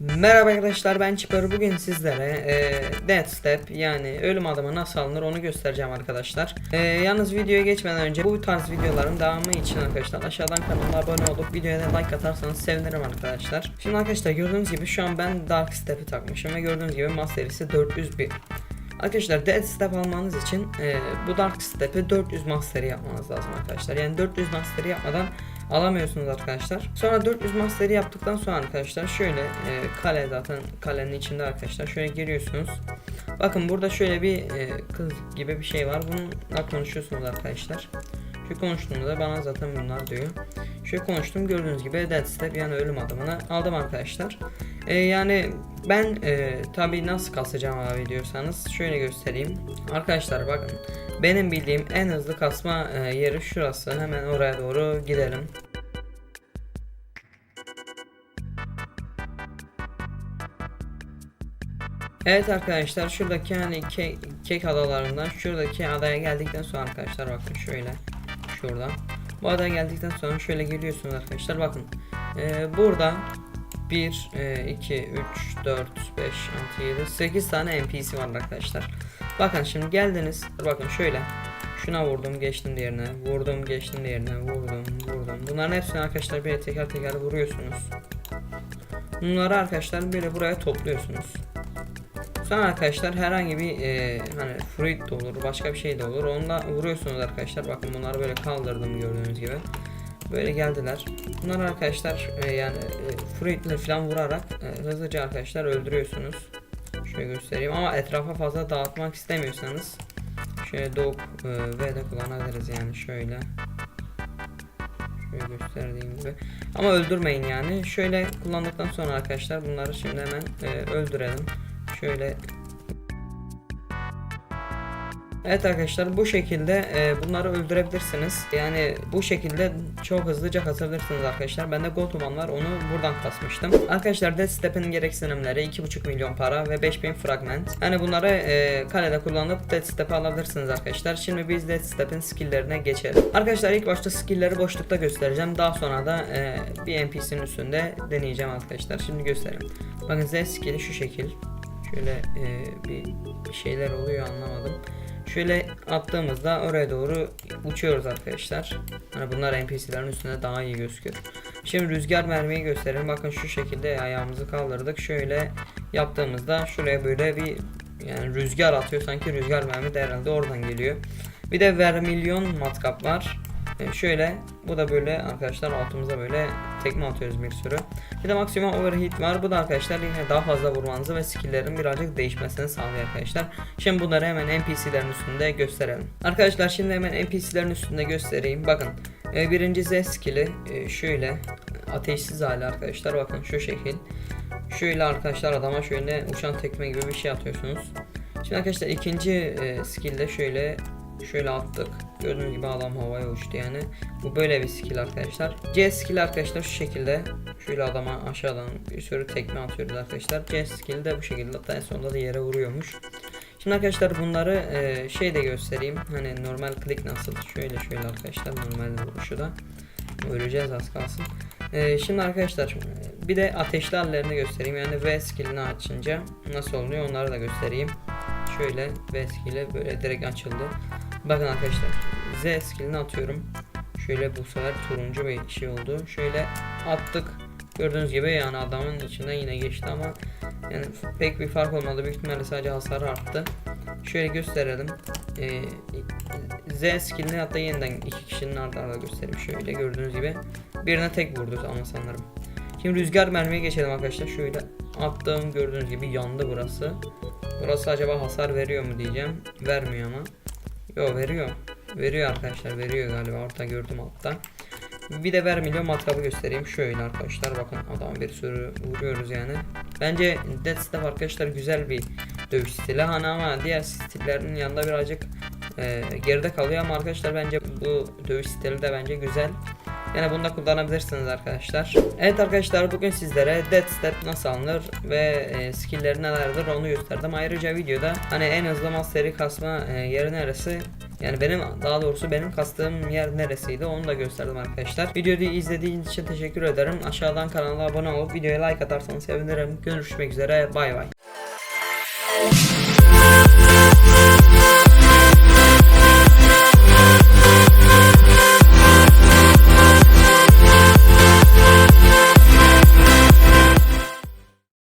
Merhaba arkadaşlar ben Çiper bugün sizlere e, Death Step yani ölüm adımı nasıl alınır onu göstereceğim arkadaşlar. E, yalnız videoya geçmeden önce bu tarz videoların devamı için arkadaşlar aşağıdan kanalıma abone olup videoya da like atarsanız sevinirim arkadaşlar. Şimdi arkadaşlar gördüğünüz gibi şu an ben Dark Step'i takmışım ve gördüğünüz gibi mas serisi 401. Arkadaşlar Death Step almanız için e, bu Dark Step'i 400 Master'i yapmanız lazım arkadaşlar. Yani 400 Master'i yapmadan alamıyorsunuz arkadaşlar. Sonra 400 Master'i yaptıktan sonra arkadaşlar şöyle e, kale zaten kalenin içinde arkadaşlar şöyle giriyorsunuz. Bakın burada şöyle bir e, kız gibi bir şey var. Bununla konuşuyorsunuz arkadaşlar. Şu konuştuğumda bana zaten bunlar diyor. Şöyle konuştum gördüğünüz gibi Death Step yani ölüm adımını aldım arkadaşlar. E, yani ben e, tabi nasıl kasacağım abi diyorsanız şöyle göstereyim. Arkadaşlar bakın benim bildiğim en hızlı kasma e, yeri şurası. Hemen oraya doğru gidelim. Evet arkadaşlar şuradaki hani kek, kek adalarından şuradaki adaya geldikten sonra arkadaşlar bakın şöyle şurada. Adaya geldikten sonra şöyle geliyorsunuz arkadaşlar bakın. Ee, burada 1, 2, 3, 4, 5, 6, 7, 8 tane NPC var arkadaşlar. Bakın şimdi geldiniz. Bakın şöyle. Şuna vurdum geçtim diğerine. Vurdum geçtim diğerine. Vurdum vurdum. Bunların hepsini arkadaşlar böyle teker teker vuruyorsunuz. Bunları arkadaşlar böyle buraya topluyorsunuz. Sonra arkadaşlar herhangi bir e, hani fruit de olur başka bir şey de olur. Onunla vuruyorsunuz arkadaşlar. Bakın bunları böyle kaldırdım gördüğünüz gibi. Böyle geldiler. Bunlar arkadaşlar e, yani e, fruitle falan vurarak e, hızlıca arkadaşlar öldürüyorsunuz. Şöyle göstereyim ama etrafa fazla dağıtmak istemiyorsanız şöyle dog e, ve de kullanabiliriz yani şöyle. Şöyle gösterdiğim gibi. Ama öldürmeyin yani. Şöyle kullandıktan sonra arkadaşlar bunları şimdi hemen e, öldürelim. Şöyle Evet arkadaşlar bu şekilde e, bunları öldürebilirsiniz. Yani bu şekilde çok hızlıca kasabilirsiniz arkadaşlar. Bende Goldman var onu buradan kasmıştım. Arkadaşlar Death Step'in gereksinimleri 2.5 milyon para ve 5000 fragment. Yani bunları e, kalede kullanıp Death Step'i alabilirsiniz arkadaşlar. Şimdi biz Death Step'in skill'lerine geçelim. Arkadaşlar ilk başta skill'leri boşlukta göstereceğim. Daha sonra da e, bir NPC'nin üstünde deneyeceğim arkadaşlar. Şimdi göstereyim. Bakın Z skill'i şu şekil. Şöyle e, bir, şeyler oluyor anlamadım. Şöyle attığımızda oraya doğru uçuyoruz arkadaşlar. Hani bunlar NPC'lerin üstünde daha iyi gözüküyor. Şimdi rüzgar mermiyi gösterelim. Bakın şu şekilde ayağımızı kaldırdık. Şöyle yaptığımızda şuraya böyle bir yani rüzgar atıyor. Sanki rüzgar mermi de herhalde oradan geliyor. Bir de vermilyon matkap var. E, şöyle bu da böyle arkadaşlar altımıza böyle tekme atıyoruz bir sürü. Bir de maksimum overheat var. Bu da arkadaşlar yine daha fazla vurmanızı ve skill'lerin birazcık değişmesini sağlıyor arkadaşlar. Şimdi bunları hemen NPC'lerin üstünde gösterelim. Arkadaşlar şimdi hemen NPC'lerin üstünde göstereyim. Bakın e, birinci Z skill'i e, şöyle ateşsiz hali arkadaşlar. Bakın şu şekil. Şöyle arkadaşlar adama şöyle uçan tekme gibi bir şey atıyorsunuz. Şimdi arkadaşlar ikinci e, skill'de şöyle şöyle attık. Gördüğünüz gibi adam havaya uçtu yani. Bu böyle bir skill arkadaşlar. C skill arkadaşlar şu şekilde. Şöyle adama aşağıdan bir sürü tekme atıyoruz arkadaşlar. C skill de bu şekilde. Hatta en sonunda da yere vuruyormuş. Şimdi arkadaşlar bunları e, şey de göstereyim. Hani normal click nasıl? Şöyle şöyle arkadaşlar normal vuruşu da. Öleceğiz az kalsın. E, şimdi arkadaşlar bir de ateşli hallerini göstereyim. Yani V skillini açınca nasıl oluyor onları da göstereyim. Şöyle V skill'i böyle direkt açıldı. Bakın arkadaşlar Z skillini atıyorum. Şöyle bu sefer turuncu bir şey oldu. Şöyle attık. Gördüğünüz gibi yani adamın içinden yine geçti ama yani pek bir fark olmadı. Büyük ihtimalle sadece hasarı arttı. Şöyle gösterelim. Ee, Z skillini hatta yeniden iki kişinin ardı arda göstereyim. Şöyle gördüğünüz gibi birine tek vurdu ama sanırım. Şimdi rüzgar mermiye geçelim arkadaşlar. Şöyle attığım gördüğünüz gibi yandı burası. Burası acaba hasar veriyor mu diyeceğim. Vermiyor ama. Yo veriyor. Veriyor arkadaşlar veriyor galiba orta gördüm altta. Bir de vermilyon matkabı göstereyim. Şöyle arkadaşlar bakın adam bir sürü vuruyoruz yani. Bence Death Step arkadaşlar güzel bir dövüş stili. Hani ama diğer stillerin yanında birazcık e, geride kalıyor ama arkadaşlar bence bu dövüş stili de bence güzel. Yani bunu da kullanabilirsiniz arkadaşlar. Evet arkadaşlar bugün sizlere Death Step nasıl alınır ve e, skill'leri nelerdir onu gösterdim. Ayrıca videoda hani en hızlı masteri kasma e, yeri neresi Yani benim daha doğrusu benim kastığım yer neresiydi onu da gösterdim arkadaşlar. Videoyu izlediğiniz için teşekkür ederim. Aşağıdan kanala abone olup videoya like atarsanız sevinirim. Görüşmek üzere bay bay.